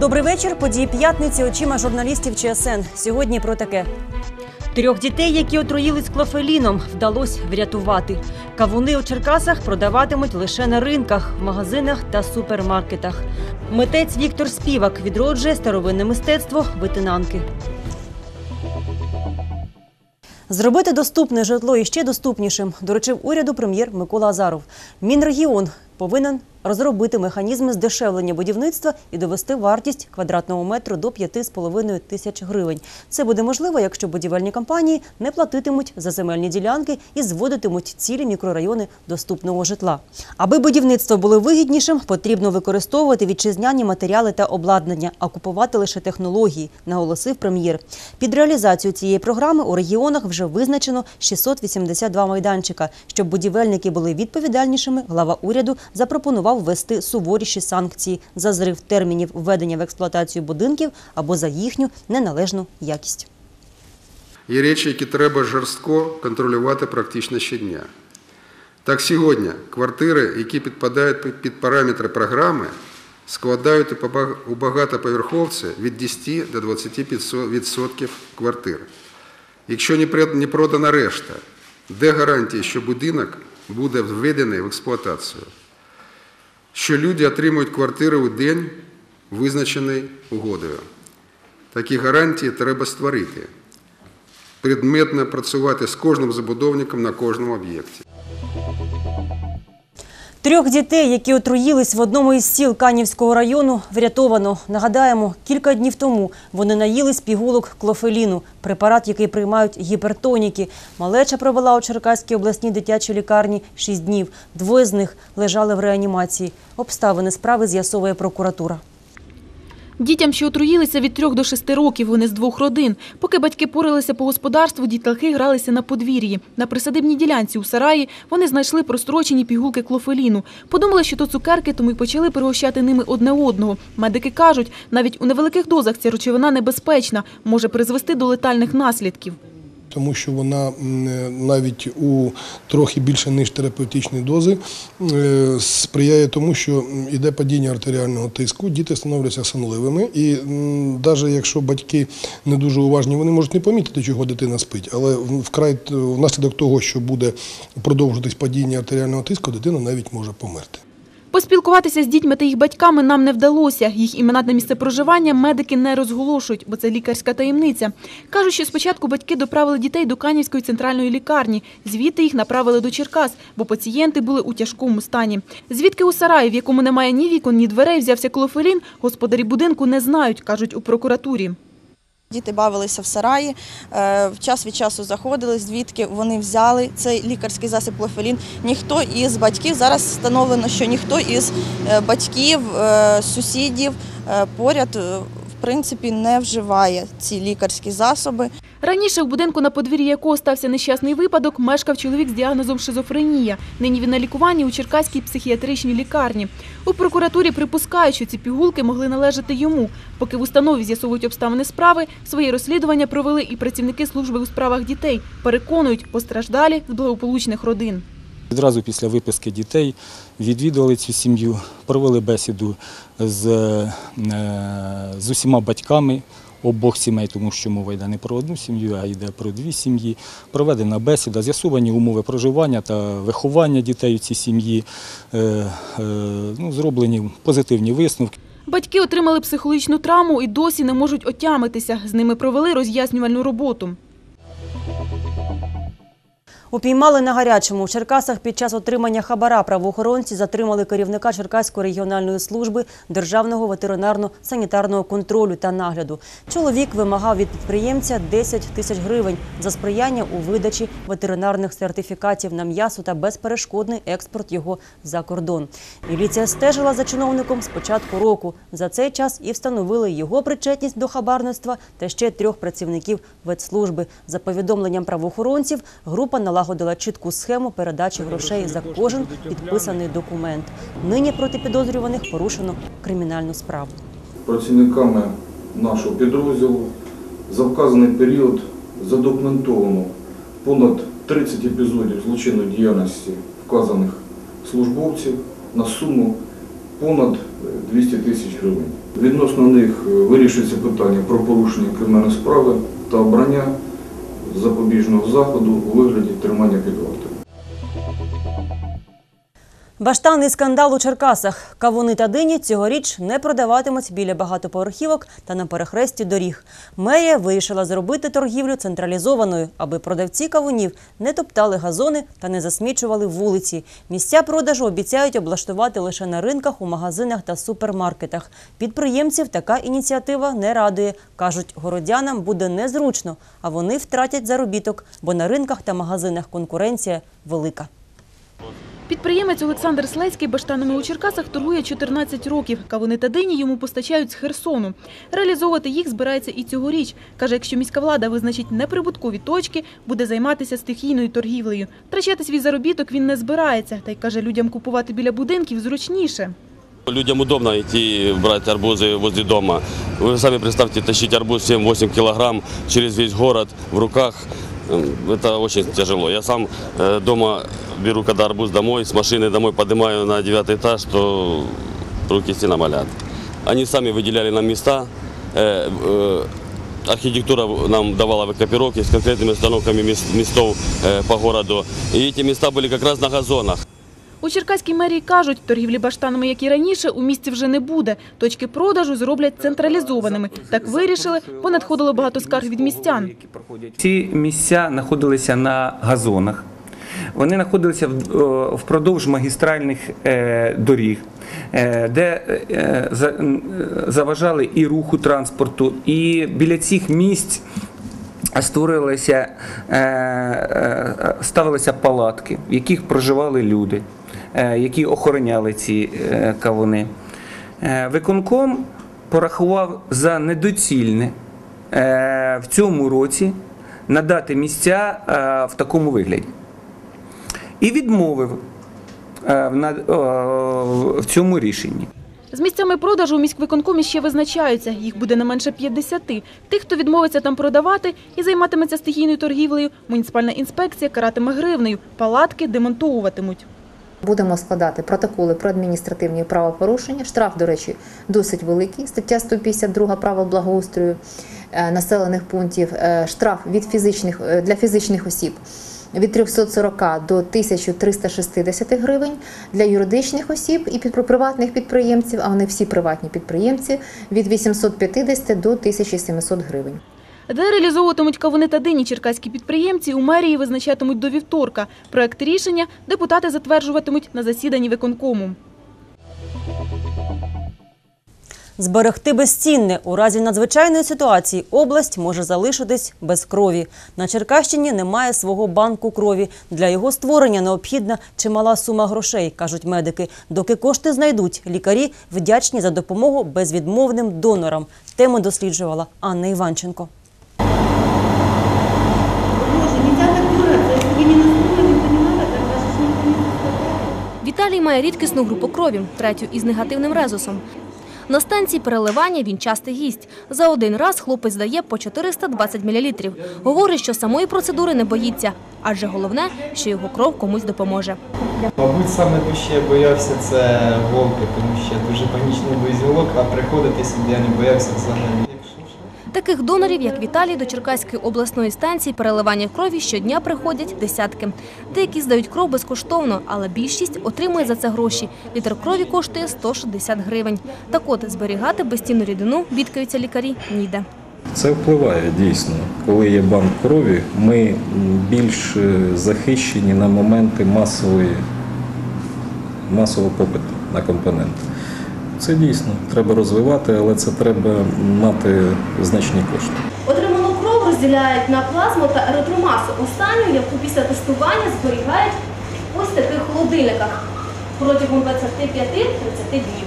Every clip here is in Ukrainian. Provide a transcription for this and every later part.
Добрий вечір. Події п'ятниці очима журналістів ЧСН. Сьогодні про таке. Трьох дітей, які отруїлись клофеліном, вдалося врятувати. Кавуни у Черкасах продаватимуть лише на ринках, магазинах та супермаркетах. Митець Віктор Співак відроджує старовинне мистецтво витинанки. Зробити доступне житло іще доступнішим доручив уряду прем'єр Микола Азаров. Мінрегіон повинен розробити механізми здешевлення будівництва і довести вартість квадратного метру до 5,5 тисяч гривень. Це буде можливо, якщо будівельні компанії не платитимуть за земельні ділянки і зводитимуть цілі мікрорайони доступного житла. Аби будівництво було вигіднішим, потрібно використовувати вітчизняні матеріали та обладнання, а купувати лише технології, наголосив прем'єр. Під реалізацію цієї програми у регіонах вже визначено 682 майданчика. Щоб будівельники були відповідальнішими, глава уряду запропонував ввести суворіші санкції за зрив термінів введення в експлуатацію будинків або за їхню неналежну якість. Є речі, які треба жорстко контролювати практично щодня. Так сьогодні квартири, які підпадають під- параметри програми, складають у багатоповерховці від 10 до 20% квартир. Якщо не продана решта, де гарантії, що будинок буде введений в експлуатацію? Що люди отримують квартири у день, визначений угодою? Такі гарантії треба створити предметно працювати з кожним забудовником на кожному об'єкті. Трьох дітей, які отруїлись в одному із сіл Канівського району, врятовано. Нагадаємо, кілька днів тому вони наїлись пігулок клофеліну, препарат, який приймають гіпертоніки. Малеча провела у Черкаській обласній дитячій лікарні шість днів. Двоє з них лежали в реанімації. Обставини справи з'ясовує прокуратура. Дітям, що отруїлися від трьох до шести років, вони з двох родин. Поки батьки поралися по господарству, дітлахи гралися на подвір'ї. На присадибній ділянці у сараї вони знайшли прострочені пігулки клофеліну. Подумали, що то цукерки, тому й почали пригощати ними одне одного. Медики кажуть, навіть у невеликих дозах ця речовина небезпечна, може призвести до летальних наслідків. Тому що вона навіть у трохи більше ніж терапевтичні дози е, сприяє тому, що м, іде падіння артеріального тиску, діти становляться сонливими, і навіть якщо батьки не дуже уважні, вони можуть не помітити, чого дитина спить, але вкрай внаслідок того, що буде продовжуватись падіння артеріального тиску, дитина навіть може померти. Поспілкуватися з дітьми та їх батьками нам не вдалося. Їх імена та місце проживання медики не розголошують, бо це лікарська таємниця. Кажуть, що спочатку батьки доправили дітей до Канівської центральної лікарні. Звідти їх направили до Черкас, бо пацієнти були у тяжкому стані. Звідки у сараї, в якому немає ні вікон, ні дверей, взявся клофелін, господарі будинку не знають, кажуть у прокуратурі. Діти бавилися в сараї, е, час від часу заходили, звідки вони взяли цей лікарський засіб клофелін. Ніхто із батьків зараз встановлено, що ніхто із е, батьків, е, сусідів поряд в принципі не вживає ці лікарські засоби. Раніше в будинку, на подвір'ї якого стався нещасний випадок, мешкав чоловік з діагнозом шизофренія. Нині він на лікуванні у Черкаській психіатричній лікарні. У прокуратурі припускають, що ці пігулки могли належати йому. Поки в установі з'ясовують обставини справи, своє розслідування провели і працівники служби у справах дітей. Переконують, постраждалі з благополучних родин. Відразу після виписки дітей відвідували цю сім'ю, провели бесіду з, е, з усіма батьками обох сімей, тому що мова йде не про одну сім'ю, а йде про дві сім'ї. Проведена бесіда, з'ясовані умови проживання та виховання дітей у цій сім'ї, е, е, ну, зроблені позитивні висновки. Батьки отримали психологічну травму і досі не можуть отямитися. З ними провели роз'яснювальну роботу. Упіймали на гарячому. У Черкасах під час отримання хабара правоохоронці затримали керівника Черкаської регіональної служби Державного ветеринарно-санітарного контролю та нагляду. Чоловік вимагав від підприємця 10 тисяч гривень за сприяння у видачі ветеринарних сертифікатів на м'ясо та безперешкодний експорт його за кордон. Міліція стежила за чиновником з початку року. За цей час і встановили його причетність до хабарництва та ще трьох працівників ветслужби. За повідомленням правоохоронців, група налагодила чітку схему передачі грошей за кожен підписаний документ. Нині проти підозрюваних порушено кримінальну справу. працівниками нашого підрозділу за вказаний період задокументовано понад 30 епізодів злочинної діяльності вказаних службовців на суму понад 200 тисяч гривень. Відносно них е, вирішується питання про порушення кримінальної справи та обрання запобіжного заходу у вигляді тримання під вартою. Баштанний скандал у Черкасах. Кавуни та дині цьогоріч не продаватимуть біля багатоповерхівок та на перехресті доріг. Мерія вирішила зробити торгівлю централізованою, аби продавці кавунів не топтали газони та не засмічували вулиці. Місця продажу обіцяють облаштувати лише на ринках, у магазинах та супермаркетах. Підприємців така ініціатива не радує. Кажуть, городянам буде незручно, а вони втратять заробіток, бо на ринках та магазинах конкуренція велика. Підприємець Олександр Слецький баштанами у Черкасах торгує 14 років. Кавуни та дині йому постачають з Херсону. Реалізовувати їх збирається і цьогоріч. Каже, якщо міська влада визначить неприбуткові точки, буде займатися стихійною торгівлею. Втрачати свій заробіток він не збирається. Та й каже, людям купувати біля будинків зручніше. Людям удобно идти брать арбузы возле дома. Вы сами представьте, тащить арбуз 7-8 килограмм через весь город в руках М, Это очень тяжело. Я сам э, дома беру, когда арбуз домой, с машины домой поднимаю на девятый этаж, то руки стена молят. Они сами выделяли нам места. Э, э, Архитектура нам давала выкопировки с конкретными установками мес- местов э, по городу. И эти места были как раз на газонах. У Черкаській мерії кажуть, торгівлі баштанами, як і раніше, у місті вже не буде. Точки продажу зроблять централізованими. Так вирішили, бо надходило багато скарг від містян. Ці місця знаходилися на газонах. Вони знаходилися в- впродовж магістральних е, доріг, е, де е, е, заважали і руху транспорту, і біля цих місць створилися, е, е, ставилися палатки, в яких проживали люди, е, які охороняли ці е, кавуни. Е, Виконком порахував за недоцільне е, в цьому році надати місця е, в такому вигляді. І відмовив е, в цьому рішенні. З місцями продажу у міськвиконкомі ще визначаються. Їх буде не менше 50. Тих, хто відмовиться там продавати і займатиметься стихійною торгівлею, муніципальна інспекція каратиме гривнею. Палатки демонтовуватимуть. Будемо складати протоколи про адміністративні правопорушення. Штраф, до речі, досить великий. Стаття 152 правил благоустрою е, населених пунктів. Е, Штраф від фізичних е, для фізичних осіб від 340 до 1360 гривень для юридичних осіб і приватних підприємців, а вони всі приватні підприємці від 850 до 1700 гривень. Де реалізовуватимуть кавуни та дині черкаські підприємці, у мерії визначатимуть до вівторка. Проект рішення депутати затверджуватимуть на засіданні виконкому. Зберегти безцінне у разі надзвичайної ситуації область може залишитись без крові. На Черкащині немає свого банку крові. Для його створення необхідна чимала сума грошей, кажуть медики. Доки кошти знайдуть, лікарі вдячні за допомогу безвідмовним донорам. Тему досліджувала Анна Іванченко. Віталій має рідкісну групу крові, третю із негативним резусом. На станції переливання він частий гість. За один раз хлопець дає по 420 мл. Говорить, що самої процедури не боїться, адже головне, що його кров комусь допоможе. Мабуть, саме дужче я боявся це волки, тому що я дуже панічний боюсь а приходити сюди я не боявся взагалі. Таких донорів, як Віталій, до Черкаської обласної станції переливання крові щодня приходять десятки. Деякі здають кров безкоштовно, але більшість отримує за це гроші. Літр крові коштує 160 гривень. Так от, зберігати безцінну рідину, бідкаються лікарі, ніде. Це впливає дійсно. Коли є банк крові, ми більш е, захищені на моменти масової, масового попиту на компоненти. Це дійсно треба розвивати, але це треба мати значні кошти. Отриману кров розділяють на плазму та еритромасу. Останню, яку після тестування зберігають ось таких холодильниках протягом 25-30 днів.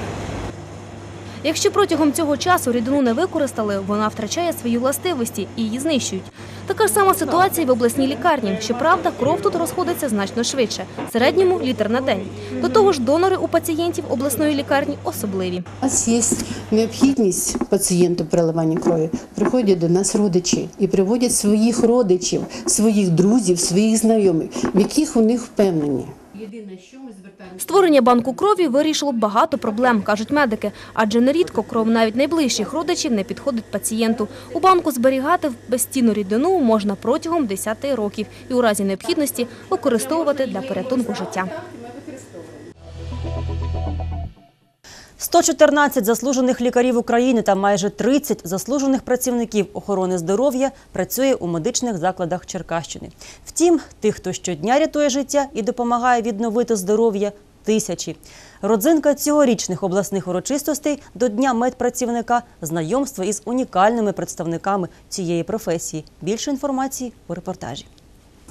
Якщо протягом цього часу рідину не використали, вона втрачає свої властивості і її знищують. Така ж сама ситуація і в обласній лікарні. Щоправда, кров тут розходиться значно швидше – в середньому літр на день. До того ж, донори у пацієнтів обласної лікарні особливі. У нас є необхідність пацієнту переливання крові. Приходять до нас родичі і приводять своїх родичів, своїх друзів, своїх знайомих, в яких у них впевнені. Єдине, що ми. Створення банку крові вирішило багато проблем, кажуть медики, адже нерідко кров навіть найближчих родичів не підходить пацієнту. У банку зберігати безцінну рідину можна протягом 10 років і у разі необхідності використовувати для порятунку життя. 114 заслужених лікарів України та майже 30 заслужених працівників охорони здоров'я працює у медичних закладах Черкащини. Втім, тих, хто щодня рятує життя і допомагає відновити здоров'я, тисячі. Родзинка цьогорічних обласних урочистостей до Дня медпрацівника знайомство із унікальними представниками цієї професії. Більше інформації у репортажі.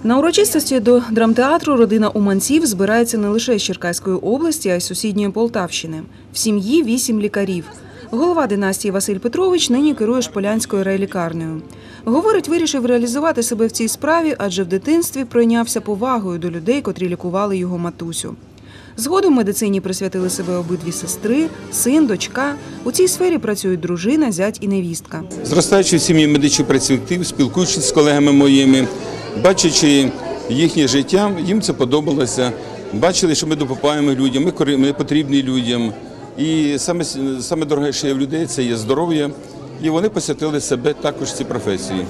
На урочистості до драмтеатру родина Уманців збирається не лише з Черкаської області, а й сусідньої Полтавщини. В сім'ї вісім лікарів. Голова династії Василь Петрович нині керує Шполянською райлікарнею. Говорить, вирішив реалізувати себе в цій справі, адже в дитинстві пройнявся повагою до людей, котрі лікували його матусю. Згодом медицині присвятили себе обидві сестри, син, дочка. У цій сфері працюють дружина, зять і невістка. Зростаючи в сім'ї медичних працівників, спілкуючись з колегами моїми, бачачи їхнє життя, їм це подобалося. Бачили, що ми допомагаємо людям, ми потрібні людям. І саме, саме дороге, що є в людей, це є здоров'я. І вони посвятили себе також цій професії.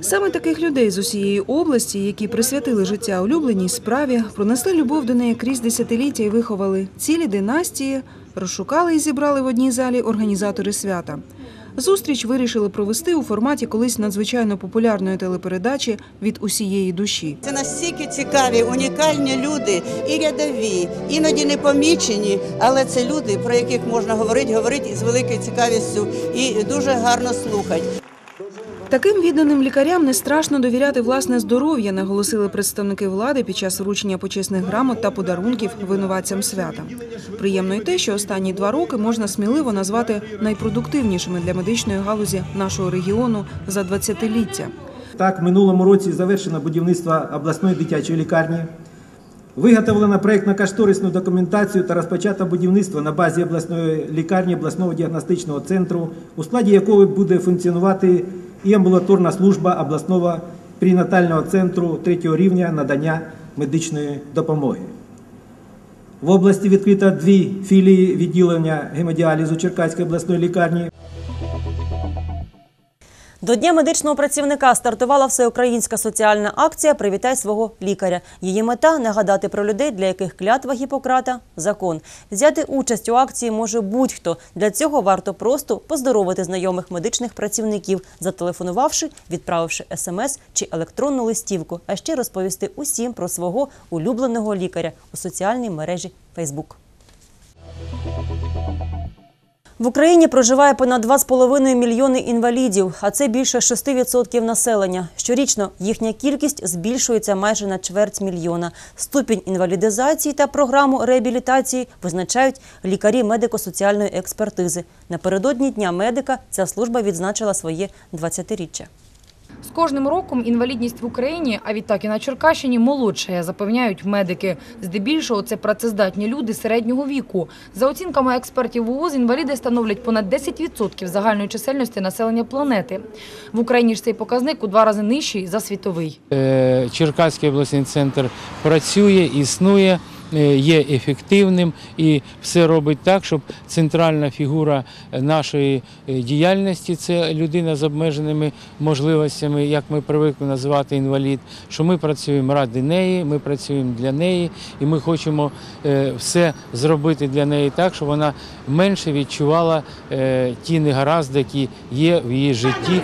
Саме таких людей з усієї області, які присвятили життя улюбленій справі, пронесли любов до неї крізь десятиліття і виховали цілі династії, розшукали і зібрали в одній залі організатори свята. Зустріч вирішили провести у форматі колись надзвичайно популярної телепередачі від усієї душі. Це настільки цікаві, унікальні люди, і рядові, іноді не помічені, але це люди, про яких можна говорити, говорити з великою цікавістю і дуже гарно слухати. Таким відданим лікарям не страшно довіряти власне здоров'я, наголосили представники влади під час вручення почесних грамот та подарунків винуватцям свята. Приємно й те, що останні два роки можна сміливо назвати найпродуктивнішими для медичної галузі нашого регіону за 20-ліття. Так, минулому році завершено будівництво обласної дитячої лікарні. Виготовлено проєктно-кошторисну документацію та розпочато будівництво на базі обласної лікарні обласного діагностичного центру, у складі якого буде функціонувати і амбулаторна служба обласного пренатального центру третього рівня надання медичної допомоги. В області відкрито дві філії відділення гемодіалізу Черкаської обласної лікарні. До Дня медичного працівника стартувала всеукраїнська соціальна акція Привітай свого лікаря. Її мета нагадати про людей, для яких клятва Гіппократа – закон. Взяти участь у акції може будь-хто. Для цього варто просто поздоровити знайомих медичних працівників, зателефонувавши, відправивши смс чи електронну листівку, а ще розповісти усім про свого улюбленого лікаря у соціальній мережі Фейсбук. В Україні проживає понад 2,5 мільйони інвалідів, а це більше 6% населення. Щорічно їхня кількість збільшується майже на чверть мільйона. Ступінь інвалідизації та програму реабілітації визначають лікарі медико-соціальної експертизи. Напередодні Дня медика ця служба відзначила своє 20-річчя. З кожним роком інвалідність в Україні, а відтак і на Черкащині, молодшає, запевняють медики. Здебільшого це працездатні люди середнього віку. За оцінками експертів ВУЗ, інваліди становлять понад 10% загальної чисельності населення планети. В Україні ж цей показник у два рази нижчий за світовий. Е, Черкаський обласний центр працює, існує, є ефективним і все робить так, щоб центральна фігура нашої е, діяльності це людина з обмеженими можливостями, як ми привикли називати інвалід, що ми працюємо ради неї, ми працюємо для неї, і ми хочемо е, все зробити для неї так, щоб вона менше відчувала е, ті негаразди, які є в її житті.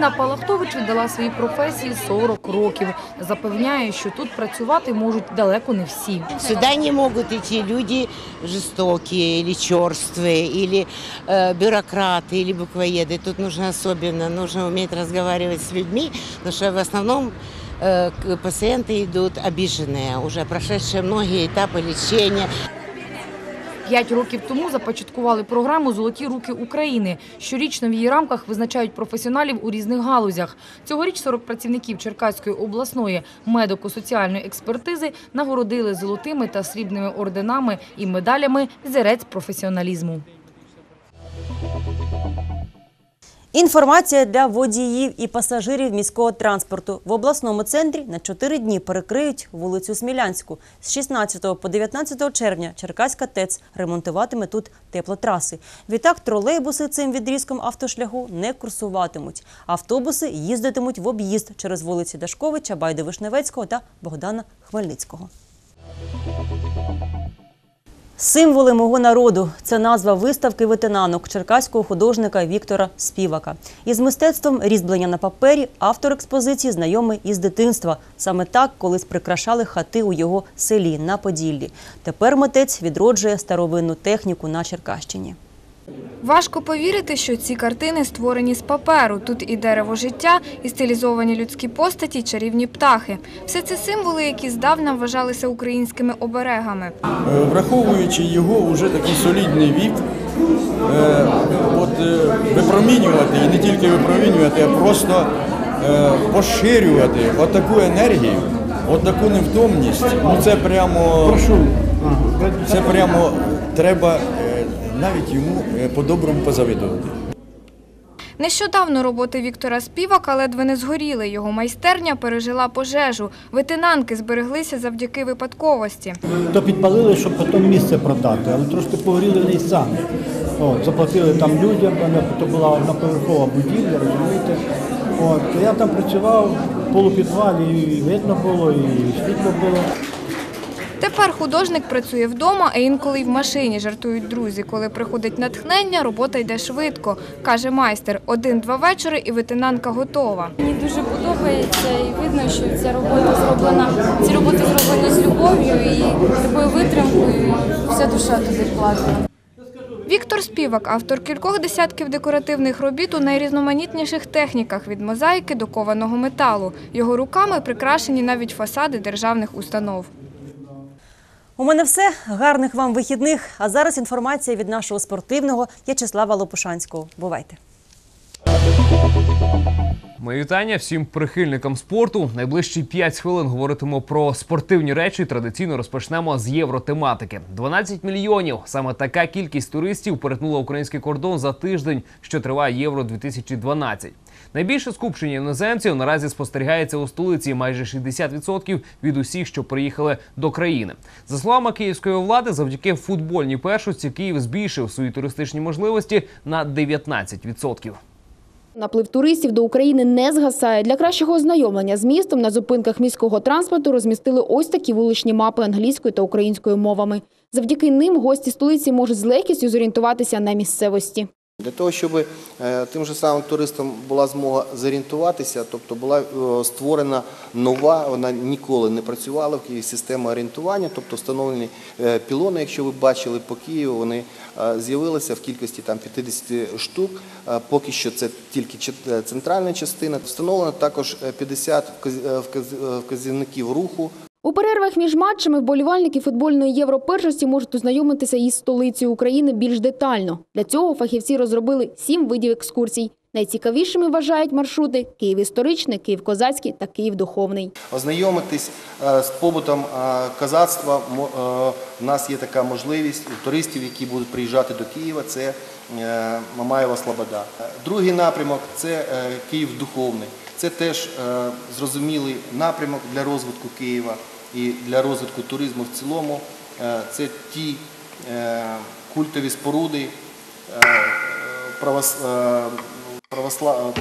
Ірина Палахтович віддала своїй професії 40 років. Запевняє, що тут працювати можуть далеко не всі. Сюда не могут идти люди жестокие или черствые, или э, бюрократы, или буквоеды. Тут нужно особенно, нужно уметь разговаривать с людьми, потому что в основном э, к- пациенты идут обиженные, уже прошедшие многие этапы лечения. П'ять років тому започаткували програму Золоті руки України. Щорічно в її рамках визначають професіоналів у різних галузях. Цьогоріч 40 працівників Черкаської обласної медико-соціальної експертизи нагородили золотими та срібними орденами і медалями зірець професіоналізму. Інформація для водіїв і пасажирів міського транспорту. В обласному центрі на 4 дні перекриють вулицю Смілянську. З 16 по 19 червня Черкаська ТЕЦ ремонтуватиме тут теплотраси. Відтак тролейбуси цим відрізком автошляху не курсуватимуть. Автобуси їздитимуть в об'їзд через вулиці Дашковича, Байди Вишневецького та Богдана Хмельницького. Символи мого народу це назва виставки ветенанок черкаського художника Віктора Співака. Із мистецтвом різьблення на папері автор експозиції знайомий із дитинства. Саме так колись прикрашали хати у його селі на Поділлі. Тепер митець відроджує старовинну техніку на Черкащині. Важко повірити, що ці картини створені з паперу. Тут і дерево життя, і стилізовані людські постаті, і чарівні птахи. Все це символи, які здавна вважалися українськими оберегами. Е, Враховуючи його вже такий солідний вік, е, от е, випромінювати і не тільки випромінювати, а просто поширювати отаку енергію, отаку невтомність, ну це прямо, це прямо треба навіть йому е, по-доброму позавидувати. Нещодавно роботи Віктора Співака ледве не згоріли. Його майстерня пережила пожежу. Ветенанки збереглися завдяки випадковості. То підпалили, щоб потім місце продати, але трошки погоріли вони й самі. От, заплатили там людям, то була одноповерхова будівля, розумієте. От, я там працював в полупідвалі, і видно було, і світло було. Тепер художник працює вдома, а інколи й в машині, жартують друзі. Коли приходить натхнення, робота йде швидко, каже майстер. Один-два вечори і ветенанка готова. Мені дуже подобається і видно, що ця робота зроблена, ці роботи зроблені з любов'ю і такою витримкою. Вся душа туди вкладена. Віктор Співак, автор кількох десятків декоративних робіт у найрізноманітніших техніках від мозаїки до кованого металу. Його руками прикрашені навіть фасади державних установ. У мене все. Гарних вам вихідних. А зараз інформація від нашого спортивного В'ячеслава Лопушанського. Бувайте. Мої вітання всім прихильникам спорту. Найближчі 5 хвилин говоритимемо про спортивні речі. Традиційно розпочнемо з євротематики. 12 мільйонів. Саме така кількість туристів перетнула український кордон за тиждень, що триває Євро 2012. Найбільше скупчення іноземців наразі спостерігається у столиці майже 60% від усіх, що приїхали до країни. За словами київської влади, завдяки футбольній першості Київ збільшив свої туристичні можливості на 19%. Наплив туристів до України не згасає. Для кращого ознайомлення з містом на зупинках міського транспорту розмістили ось такі вуличні мапи англійською та українською мовами. Завдяки ним гості столиці можуть з легкістю зорієнтуватися на місцевості. Для того, щоб е, тим же самим туристам була змога зорієнтуватися, тобто була е, створена нова, вона ніколи не працювала в Києві система орієнтування, тобто встановлені е, пілони, якщо ви бачили по Києву, вони з'явилися в кількості там 50 штук. Поки що це тільки центральна частина. Встановлено також е, 50 вказ- е, вказ- е, вказівників руху. У перервах між матчами вболівальники футбольної європершості можуть ознайомитися із столицею України більш детально. Для цього фахівці розробили сім видів екскурсій. Найцікавішими вважають маршрути Київ історичний, Київ козацький та Київ духовний. Ознайомитись е, з побутом е, козацтва. Е, У нас є така можливість у туристів, які будуть приїжджати до Києва. Це е, Мамаєва Слобода. Е, Другий напрямок це е, Київ духовний. Це теж е, зрозумілий напрямок для розвитку Києва і для розвитку туризму в цілому. Е, Це ті е, культові споруди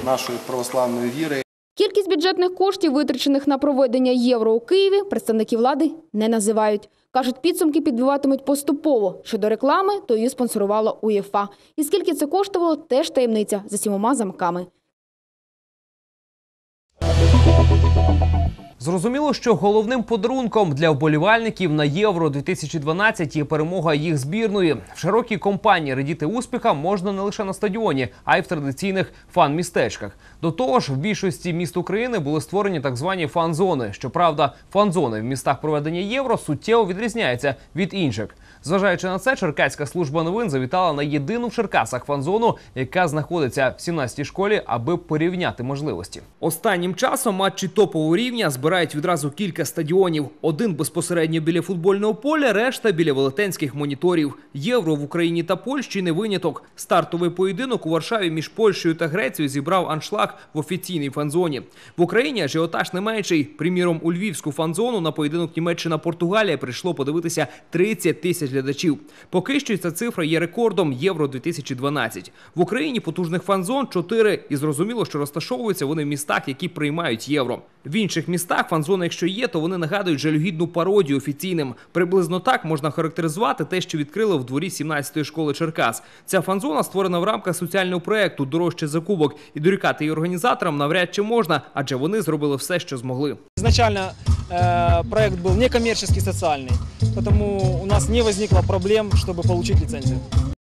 нашої православної віри. Кількість бюджетних коштів, витрачених на проведення євро у Києві, представники влади не називають. Кажуть, підсумки підбиватимуть поступово. Щодо реклами, то її спонсорувала УЄФА. І скільки це коштувало, теж таємниця за сімома замками. Зрозуміло, що головним подарунком для вболівальників на Євро 2012 є перемога їх збірної. В широкій компанії радіти успіхам можна не лише на стадіоні, а й в традиційних фан-містечках. До того ж, в більшості міст України були створені так звані фан-зони. Щоправда, фан-зони в містах проведення євро суттєво відрізняються від інших. Зважаючи на це, Черкаська служба новин завітала на єдину в Черкасах фан-зону, яка знаходиться в 17-й школі, аби порівняти можливості. Останнім часом матчі топового рівня збирають відразу кілька стадіонів. Один безпосередньо біля футбольного поля, решта біля велетенських моніторів. Євро в Україні та Польщі не виняток. Стартовий поєдинок у Варшаві між Польщею та Грецією зібрав аншлаг в офіційній фан-зоні. В Україні ажіотаж не менший. Приміром, у львівську фан-зону на поєдинок Німеччина-Португалія прийшло подивитися 30 тисяч глядачів. Поки що ця цифра є рекордом Євро 2012. В Україні потужних фан-зон 4, і зрозуміло, що розташовуються вони в містах, які приймають євро. В інших містах фан-зони, якщо є, то вони нагадують жалюгідну пародію офіційним. Приблизно так можна характеризувати те, що відкрили в дворі 17-ї школи Черкас. Ця фан-зона створена в рамках соціального проекту Дорожче за кубок. І дорікати її організаторам навряд чи можна, адже вони зробили все, що змогли. Изначально э, проект был некоммерческий, социальный, потому у нас не возникло проблем, чтобы получить лицензию.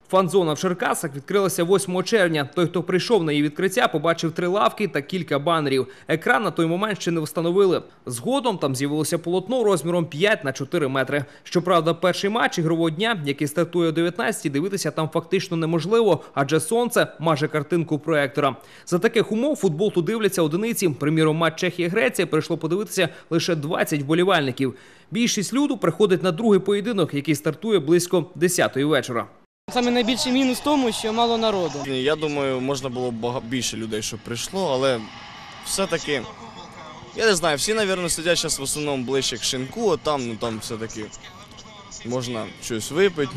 Фан-зона в Черкасах відкрилася 8 червня. Той, хто прийшов на її відкриття, побачив три лавки та кілька банерів. Екран на той момент ще не встановили. Згодом там з'явилося полотно розміром 5 на 4 метри. Щоправда, перший матч ігрового дня, який стартує о 19 дивитися там фактично неможливо, адже сонце маже картинку проектора. За таких умов футбол тут дивляться одиниці. Приміром, матч Чехія-Греція прийшло подивитися лише 20 вболівальників. Більшість люду приходить на другий поєдинок, який стартує близько 10-ї вечора. Саме найбільший мінус в тому, що мало народу. Я думаю, можна було б більше людей, щоб прийшло, але все-таки. Я не знаю, всі, мабуть, сидять зараз в основному ближче к шинку, а там, ну там все-таки можна щось випити.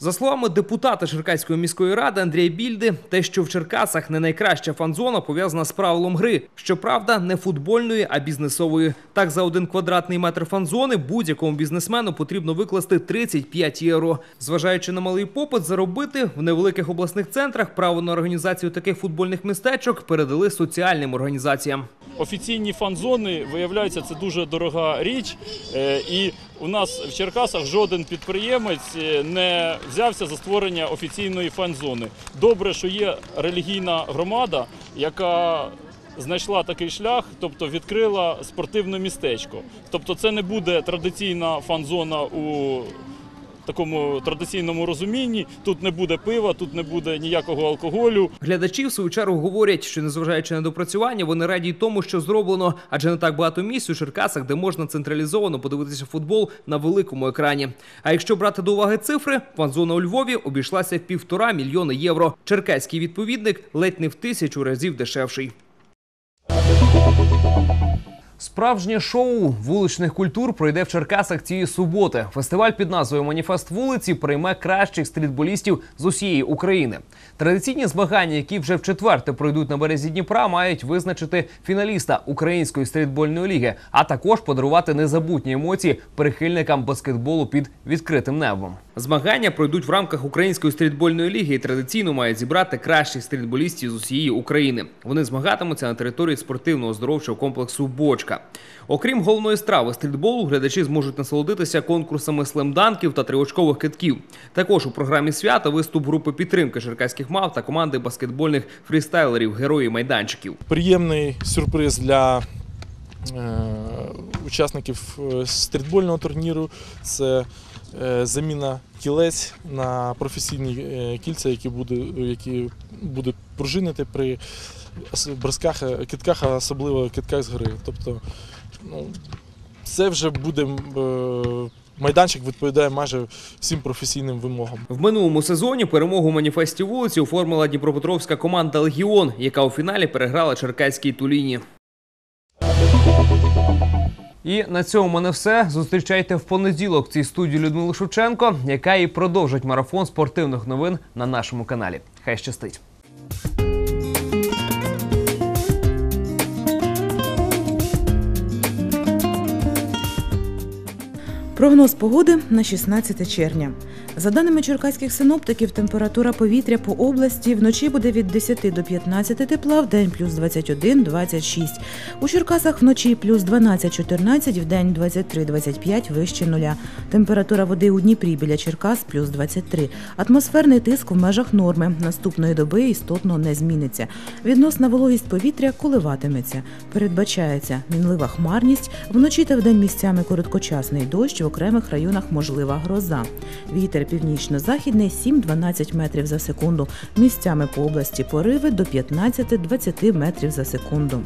За словами депутата Черкаської міської ради Андрія Більди, те, що в Черкасах не найкраща фан-зона, пов'язана з правилом гри. Щоправда, не футбольної, а бізнесової. Так, за один квадратний метр фан-зони будь-якому бізнесмену потрібно викласти 35 євро. Зважаючи на малий попит, заробити в невеликих обласних центрах право на організацію таких футбольних містечок передали соціальним організаціям. Офіційні фан-зони, виявляється, це дуже дорога річ. Е, І у нас в Черкасах жоден підприємець е, не взявся за створення офіційної фан-зони. Добре, що є релігійна громада, яка знайшла такий шлях, тобто відкрила спортивне містечко. Тобто це не буде традиційна фан-зона у такому традиційному розумінні. Тут не буде пива, тут не буде ніякого алкоголю. Глядачі в свою чергу говорять, що незважаючи на допрацювання, вони раді й тому, що зроблено, адже не так багато місць у Черкасах, де можна централізовано подивитися футбол на великому екрані. А якщо брати до уваги цифри, фан-зона у Львові обійшлася в півтора мільйони євро. Черкаський відповідник ледь не в тисячу разів дешевший. Справжнє шоу вуличних культур пройде в Черкасах цієї суботи. Фестиваль під назвою Маніфест вулиці прийме кращих стрітболістів з усієї України. Традиційні змагання, які вже в четверте пройдуть на березі Дніпра, мають визначити фіналіста української стрітбольної ліги, а також подарувати незабутні емоції прихильникам баскетболу під відкритим небом. Змагання пройдуть в рамках української стрітбольної ліги і традиційно мають зібрати кращих стрітболістів з усієї України. Вони змагатимуться на території спортивного оздоровчого комплексу Бочка. Окрім головної страви стрітболу, глядачі зможуть насолодитися конкурсами слемданків та триочкових китків. Також у програмі свята виступ групи підтримки черкаських мав та команди баскетбольних фрістайлерів Герої майданчиків. приємний сюрприз для е, учасників е, стрітбольного турніру. Це е, заміна кілець на професійні кільця, які, буде, пружинити при бросках, е, китках, а особливо китках з гри. Тобто, ну, це вже буде. е, Майданчик відповідає майже всім професійним вимогам. В минулому сезоні перемогу у маніфесті вулиці оформила Дніпропетровська команда Легіон, яка у фіналі переграла черкаській туліні. І на цьому мене все. Зустрічайте в понеділок в цій студії Людмилу Шевченко, яка і продовжить марафон спортивних новин на нашому каналі. Хай щастить! Прогноз погоди на 16 червня. За даними черкаських синоптиків, температура повітря по області вночі буде від 10 до 15 тепла, в день плюс 21-26. У Черкасах вночі плюс 12-14, в день 23-25 вище нуля. Температура води у Дніпрі біля Черкас плюс 23. Атмосферний тиск в межах норми. Наступної доби істотно не зміниться. Відносна вологість повітря коливатиметься. Передбачається мінлива хмарність, вночі та вдень місцями короткочасний дощ в окремих районах можлива гроза. Вітер північно-західний 7-12 метрів за секунду. Місцями по області пориви до 15-20 метрів за секунду.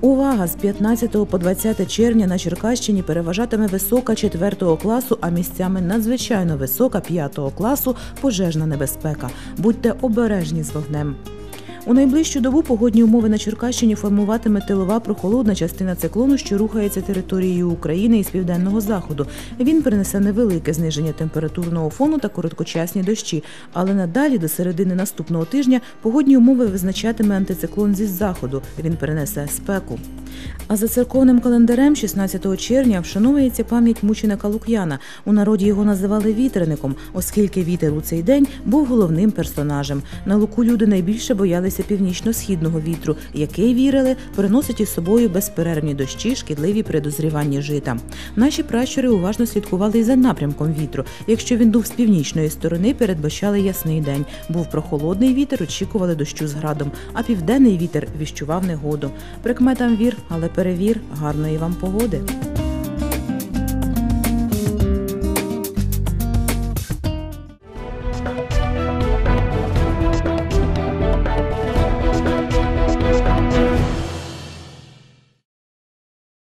Увага! З 15 по 20 червня на Черкащині переважатиме висока 4 класу, а місцями надзвичайно висока 5 класу пожежна небезпека. Будьте обережні з вогнем. У найближчу добу погодні умови на Черкащині формуватиме тилова прохолодна частина циклону, що рухається територією України із південного заходу. Він принесе невелике зниження температурного фону та короткочасні дощі. Але надалі до середини наступного тижня погодні умови визначатиме антициклон зі заходу. Він перенесе спеку. А за церковним календарем 16 червня вшановується пам'ять мученика Лук'яна. У народі його називали вітерником, оскільки вітер у цей день був головним персонажем. На луку люди найбільше боялися північно-східного вітру, який вірили, приносить із собою безперервні дощі, шкідливі при дозріванні жита. Наші пращури уважно слідкували і за напрямком вітру. Якщо він дув з північної сторони, передбачали ясний день. Був прохолодний вітер, очікували дощу з градом, а південний вітер віщував негоду. Прикметам вір, але перевір гарної вам погоди.